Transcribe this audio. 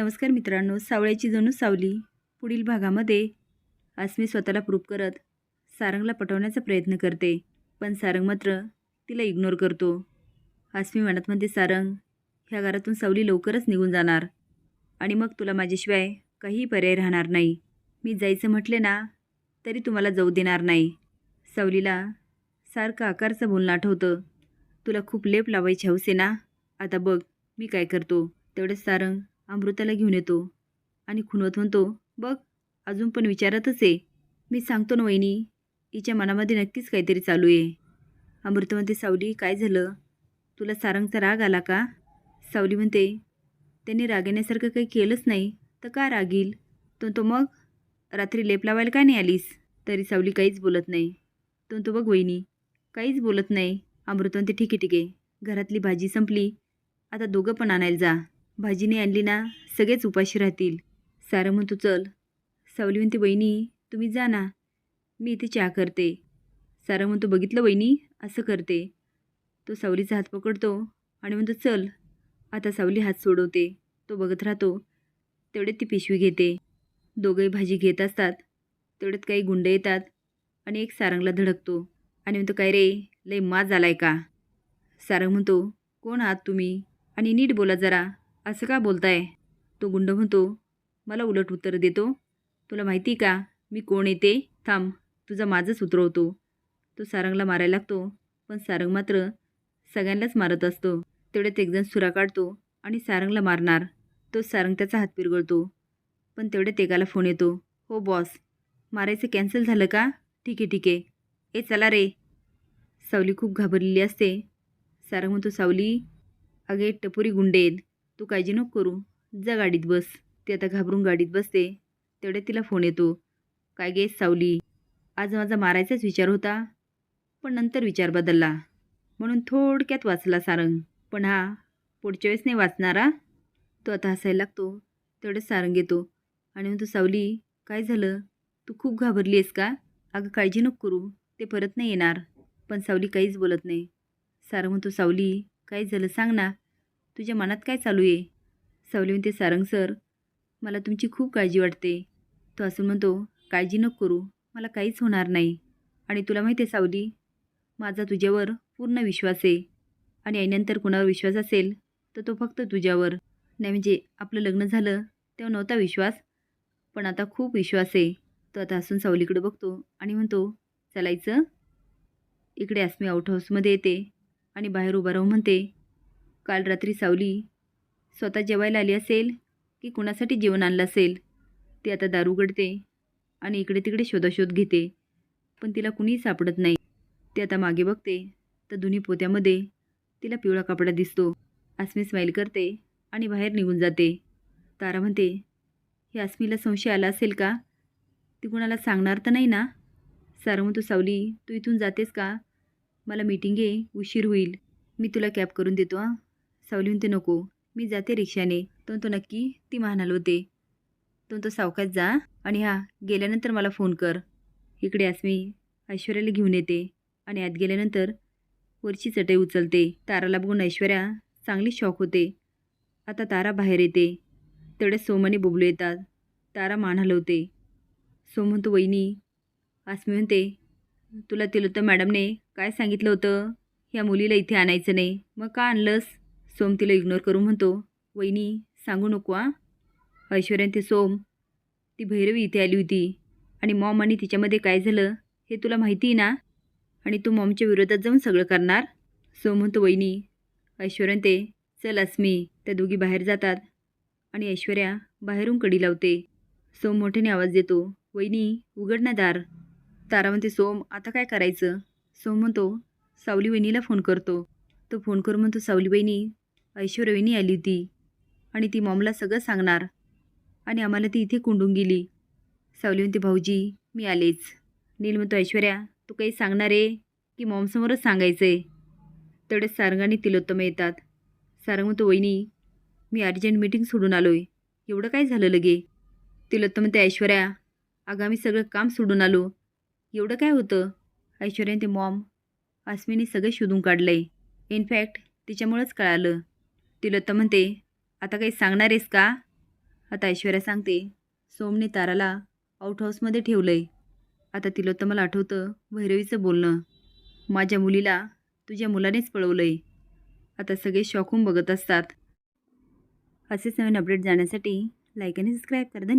नमस्कार मित्रांनो सावळ्याची जणू सावली पुढील भागामध्ये. आसमी स्वतःला प्रूफ करत सारंगला पटवण्याचा प्रयत्न करते पण सारंग मात्र तिला इग्नोर करतो. आसमी मनात म्हणते सारंग ह्या घरातून सावली लवकरच निघून जाणार आणि मग तुला माझ्याशिवाय काहीही पर्याय राहणार नाही. मी जायचं म्हटले ना तरी तुम्हाला जाऊ देणार नाही. सावलीला सारखं आकारचं बोलणं आठवतं. तुला खूप लेप लावायची हौस ना? आता बघ मी काय करतो. तेवढंच सारंग अमृताला घेऊन येतो. आणि खुणवत म्हणतो बघ अजून पण विचारतच आहे. मी सांगतो ना वहिनी हिच्या मनामध्ये नक्कीच काहीतरी चालू आहे. अमृत म्हणते सावली काय झालं? तुला सारंगचा राग आला का? सावली म्हणते त्यांनी राग येण्यासारखं काही केलंच नाही तर का रागील? तो तो मग रात्री लेप लावायला का नाही आलीस? तरी सावली काहीच बोलत नाही. तो तो बघ वहिनी काहीच बोलत नाही. अमृत म्हणते ठीक आहे ठीक आहे. घरातली भाजी संपली. आता दोघं पण आणायला जा. भाजीने आणली ना सगळेच उपाशी राहतील. सारं म्हणतो चल. सावली म्हणते बहिणी तुम्ही जा ना. मी इथे चहा करते. सारं म्हणतो बघितलं बहिणी असं करते. तो सावलीचा हात पकडतो आणि म्हणतो चल. आता सावली हात सोडवते. तो बघत राहतो. तेवढ्यात ती पिशवी घेते. दोघंही भाजी घेत असतात. तेवढ्यात काही गुंड येतात आणि एक सारंगला धडकतो. आणि म्हणतो काय रे लय माज आलाय का? सारंग म्हणतो कोण आहात तुम्ही? आणि नीट बोला जरा. असं का बोलताय? तो गुंड म्हणतो मला उलट उत्तर देतो. तुला माहिती का? मी कोण येते थांब तुझा माझंच उतरवतो. तो सारंगला मारायला लागतो पण सारंग मात्र सगळ्यांनाच मारत असतो. तेवढ्यात एकजण सुरा काढतो आणि सारंगला मारणार. तो सारंग त्याचा हात पिरगळतो पण तेवढ्यात एकाला फोन येतो हो बॉस मारायचं कॅन्सल झालं का? ठीक आहे ठीक आहे. ए चला रे. सावली खूप घाबरलेली असते. सारंग म्हणतो सावली अगे टपोरी गुंडे आहेत. तू काळजी नको करू. जा गाडीत बस. ती आता घाबरून गाडीत बसते. तेवढ्या तिला फोन येतो. काय गे सावली? आज माझा मारायचाच विचार होता. पण नंतर विचार बदलला. म्हणून थोडक्यात वाचला सारंग. पण हा पुढच्या वेळेस नाही वाचणारा तो आता हसायला लागतो. तेवढ्यात सारंग येतो आणि म्हणतो सावली काय झालं? तू खूप घाबरली आहेस का? अगं काळजी नको करू. ते परत नाही येणार. पण सावली काहीच बोलत नाही. सारंग म्हणतो सावली काय झालं? सांग ना. तुझ्या मनात काय चालू आहे? सावली म्हणते सारंग सर मला तुमची खूप काळजी वाटते. तो असून म्हणतो काळजी नको करू मला काहीच होणार नाही. आणि तुला माहिती आहे सावली माझा तुझ्यावर पूर्ण विश्वास आहे. आणि आईनंतर कुणावर विश्वास असेल तर तो फक्त तुझ्यावर. नाही म्हणजे आपलं लग्न झालं तेव्हा नव्हता विश्वास पण आता खूप विश्वास आहे. तो आता हसून सावलीकडे बघतो आणि म्हणतो चालायचं? इकडे आसमी आउट हाऊसमध्ये येते आणि बाहेर उभा राहून म्हणते काल रात्री सावली स्वतः जेवायला आली असेल की कुणासाठी जेवण आणलं असेल ती आता दारू उघडते आणि इकडे तिकडे शोधाशोध घेते पण तिला कुणीही सापडत नाही. ती आता मागे बघते तर दोन्ही पोत्यामध्ये तिला पिवळा कपडा दिसतो. आसमी स्माईल करते आणि बाहेर निघून जाते. तारा म्हणते हे आसमीला संशय आला असेल का? ती कुणाला सांगणार तर नाही ना? सारं म्हणतो सावली तू इथून जातेस का? मला मीटिंग आहे उशीर होईल. मी तुला कॅब करून देतो हां. सावली ते नको. मी जाते रिक्षाने. तो तो नक्की ती म्हणाल होते. तो तो सावकाश जा आणि हा गेल्यानंतर मला फोन कर. इकडे आसमी ऐश्वर्याला घेऊन येते. आणि आत गेल्यानंतर वरची चटई उचलते. ताराला बघून ऐश्वर्या चांगली शॉक होते. आता तारा बाहेर येते. तेवढ्या सोमाने आणि येतात. तारा मान हलवते सोम म्हणतो वहिनी. आसमी म्हणते तुला तिलोत्तम मॅडमने काय सांगितलं होतं? ह्या मुलीला इथे आणायचं नाही. मग का आणलंस? सोम तिला इग्नोर करून म्हणतो वहिनी सांगू नको आ ऐश्वर्यान ते सोम ती भैरवी इथे आली होती आणि मॉम आणि तिच्यामध्ये काय झालं हे तुला माहिती आहे ना? आणि तू मॉमच्या विरोधात जाऊन सगळं करणार? सोम म्हणतो वहिनी ऐश्वर्यान ते चल अस्मी त्या दोघी बाहेर जातात आणि ऐश्वर्या बाहेरून कडी लावते. सोम मोठ्याने आवाज देतो वहिनी उघड ना दार. तारा म्हणते सोम आता काय करायचं? सोम म्हणतो सावली वहिनीला फोन करतो. तो फोन करून म्हणतो सावली वहिनी ऐश्वर्यवहिनी आली होती आणि ती मॉमला सगळं सांगणार. आणि आम्हाला ती इथे कुंडून गेली. सावली म्हणते भाऊजी मी आलेच. नील म्हणतो ऐश्वर्या तू काही सांगणार आहे की मॉमसमोरच सांगायचं आहे तेवढेच सारंग आणि तिलोत्तम येतात. सारंग म्हणतो वहिनी मी अर्जंट मीटिंग सोडून आलो आहे एवढं काय झालं लगे? तिलोत्तम म्हणते ऐश्वर्या अगं आम्ही सगळं काम सोडून आलो. एवढं काय होतं? ऐश्वर्याने ते मॉम आसमीने सगळं शोधून काढलं आहे इनफॅक्ट तिच्यामुळंच कळालं. तिलोत्तम म्हणते आता काही सांगणार आहेस का? आता ऐश्वर्या सांगते सोमने ताराला आउट हाऊसमध्ये ठेवलं आहे आता तिलोत्तमाला आठवतं भैरवीचं बोलणं. माझ्या मुलीला तुझ्या मुलानेच पळवलं आहे आता सगळे शॉकून बघत असतात. असेच नवीन अपडेट जाण्यासाठी लाईक आणि सबस्क्राईब कर. धन्यवाद.